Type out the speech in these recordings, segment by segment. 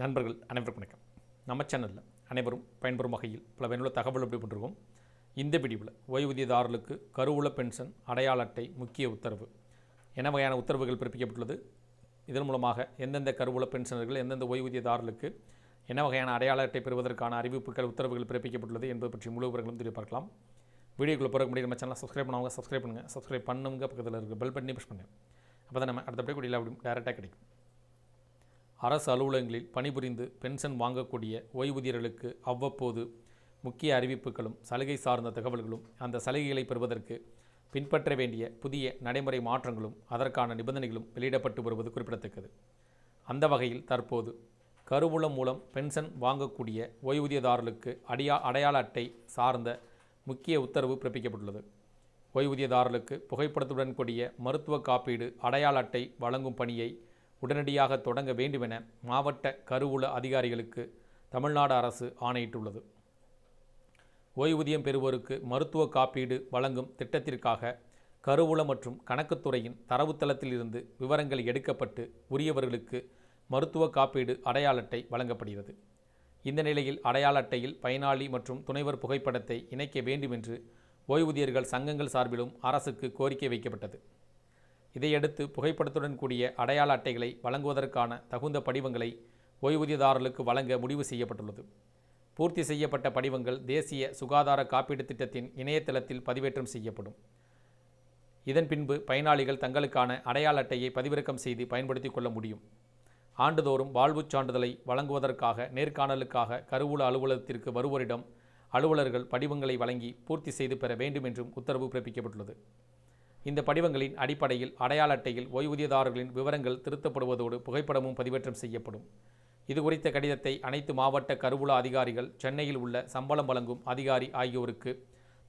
நண்பர்கள் அனைவருக்கும் வணக்கம். நம்ம சேனலில் அனைவரும் பயன்பெறும் வகையில் பல பயனுள்ள தகவல் எப்படி பண்ணிருக்கோம் இந்த பிடிவில் ஓய்வூதியதாரர்களுக்கு கருவூல பென்ஷன் அடையாள அட்டை முக்கிய உத்தரவு. என்ன வகையான உத்தரவுகள் பிறப்பிக்கப்பட்டுள்ளது? இதன் மூலமாக எந்தெந்த கருவூல பென்ஷனர்கள் எந்தெந்த ஓய்வூதியதாரர்களுக்கு என்ன வகையான அடையாள அட்டை பெறுவதற்கான அறிவிப்புகள் உத்தரவுகள் பிறப்பிக்கப்பட்டுள்ளது என்பது பற்றி முழு விவரங்களும் தெரிய பார்க்கலாம் வீடியோக்குள்ளே போகிற முடியும் நம்ம சேனலை சப்ஸ்கிரைப் பண்ணுவாங்க சப்ஸ்கிரைப் பண்ணுங்கள் சப்ஸ்கிரைப் பண்ணுங்க பக்கத்தில் இருக்க பெல் பட்டனே புஷ் பண்ணுங்கள் அப்போ தான் நம்ம அடுத்தபடி கூடிய அப்படி டேரெக்டாக கிடைக்கும். அரசு அலுவலகங்களில் பணிபுரிந்து பென்ஷன் வாங்கக்கூடிய ஓய்வூதியர்களுக்கு அவ்வப்போது முக்கிய அறிவிப்புகளும் சலுகை சார்ந்த தகவல்களும் அந்த சலுகைகளை பெறுவதற்கு பின்பற்ற வேண்டிய புதிய நடைமுறை மாற்றங்களும் அதற்கான நிபந்தனைகளும் வெளியிடப்பட்டு வருவது குறிப்பிடத்தக்கது. அந்த வகையில் தற்போது கருவூலம் மூலம் பென்ஷன் வாங்கக்கூடிய ஓய்வூதியதாரர்களுக்கு அடையா அடையாள அட்டை சார்ந்த முக்கிய உத்தரவு பிறப்பிக்கப்பட்டுள்ளது. ஓய்வூதியதாரர்களுக்கு புகைப்படத்துடன் கூடிய மருத்துவ காப்பீடு அடையாள அட்டை வழங்கும் பணியை உடனடியாக தொடங்க வேண்டுமென மாவட்ட கருவூல அதிகாரிகளுக்கு தமிழ்நாடு அரசு ஆணையிட்டுள்ளது. ஓய்வூதியம் பெறுவோருக்கு மருத்துவ காப்பீடு வழங்கும் திட்டத்திற்காக கருவூல மற்றும் கணக்குத்துறையின் தரவுத்தளத்தில் இருந்து விவரங்கள் எடுக்கப்பட்டு உரியவர்களுக்கு மருத்துவ காப்பீடு அடையாள அட்டை வழங்கப்படுகிறது. இந்த நிலையில் அடையாள அட்டையில் பயனாளி மற்றும் துணைவர் புகைப்படத்தை இணைக்க வேண்டும் என்று ஓய்வூதியர்கள் சங்கங்கள் சார்பிலும் அரசுக்கு கோரிக்கை வைக்கப்பட்டது. இதையடுத்து புகைப்படத்துடன் கூடிய அடையாள அட்டைகளை வழங்குவதற்கான தகுந்த படிவங்களை ஓய்வூதியதாரர்களுக்கு வழங்க முடிவு செய்யப்பட்டுள்ளது. பூர்த்தி செய்யப்பட்ட படிவங்கள் தேசிய சுகாதார காப்பீடு திட்டத்தின் இணையதளத்தில் பதிவேற்றம் செய்யப்படும். இதன் பின்பு பயனாளிகள் தங்களுக்கான அடையாள அட்டையை பதிவிறக்கம் செய்து பயன்படுத்திக் கொள்ள முடியும். ஆண்டுதோறும் வாழ்வுச் சான்றிதழை வழங்குவதற்காக நேர்காணலுக்காக கருவூல அலுவலகத்திற்கு வருவோரிடம் அலுவலர்கள் படிவங்களை வழங்கி பூர்த்தி செய்து பெற வேண்டும் என்றும் உத்தரவு பிறப்பிக்கப்பட்டுள்ளது. இந்த படிவங்களின் அடிப்படையில் அடையாள அட்டையில் ஓய்வூதியதாரர்களின் விவரங்கள் திருத்தப்படுவதோடு புகைப்படமும் பதிவேற்றம் செய்யப்படும். இது குறித்த கடிதத்தை அனைத்து மாவட்ட கருவூல அதிகாரிகள் சென்னையில் உள்ள சம்பளம் வழங்கும் அதிகாரி ஆகியோருக்கு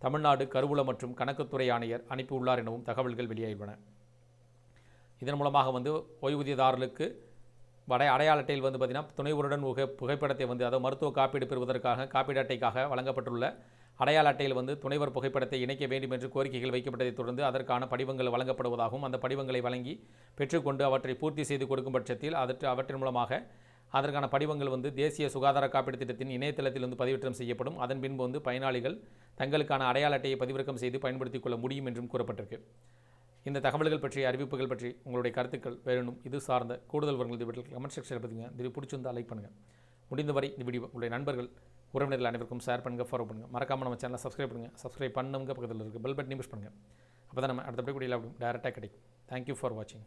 தமிழ்நாடு கருவூல மற்றும் கணக்குத்துறை ஆணையர் அனுப்பியுள்ளார் எனவும் தகவல்கள் வெளியாகியுள்ளன. இதன் மூலமாக வந்து ஓய்வூதியதாரர்களுக்கு வடை அடையாள அட்டையில் வந்து பார்த்திங்கன்னா துணைவருடன் புகை புகைப்படத்தை வந்து அதாவது மருத்துவ காப்பீடு பெறுவதற்காக காப்பீடு அட்டைக்காக வழங்கப்பட்டுள்ள அடையாள அட்டையில் வந்து துணைவர் புகைப்படத்தை இணைக்க வேண்டும் என்று கோரிக்கைகள் வைக்கப்பட்டதைத் தொடர்ந்து அதற்கான படிவங்கள் வழங்கப்படுவதாகவும் அந்த படிவங்களை வழங்கி பெற்றுக்கொண்டு அவற்றை பூர்த்தி செய்து கொடுக்கும் பட்சத்தில் அதற்கு அவற்றின் மூலமாக அதற்கான படிவங்கள் வந்து தேசிய சுகாதார காப்பீடு திட்டத்தின் இணையதளத்தில் வந்து பதிவேற்றம் செய்யப்படும். அதன் பின்பு வந்து பயனாளிகள் தங்களுக்கான அடையாள அட்டையை பதிவிறக்கம் செய்து பயன்படுத்திக் கொள்ள முடியும் என்றும் கூறப்பட்டிருக்கு. இந்த தகவல்கள் பற்றிய அறிவிப்புகள் பற்றி உங்களுடைய கருத்துக்கள் வேணும் இது சார்ந்த கூடுதல் விவரங்கள் இந்த வீட்டில் கமெண்ட் செக்ஷனில் பார்த்தீங்க இது பிடிச்சிருந்தால் லைக் பண்ணுங்கள் முடிந்தவரை இந்த வீடியோ உங்களுடைய நண்பர்கள் உறவினர்கள் அனைவருக்கும் ஷேர் பண்ணுங்கள் ஃபாலோ பண்ணுங்கள் மறக்காமல் நம்ம சேனலை சப்ஸ்கிரைப் பண்ணுங்கள் சப்ஸ்கிரைப் பண்ணுங்க பக்கத்தில் இருக்குது பெல் பட்டனையும் புஷ் பண்ணுங்கள் அப்போ தான் நம்ம அடுத்த கூடிய டேரெக்டாக கிடைக்கும். தேங்க்யூ ஃபார் வாட்சிங்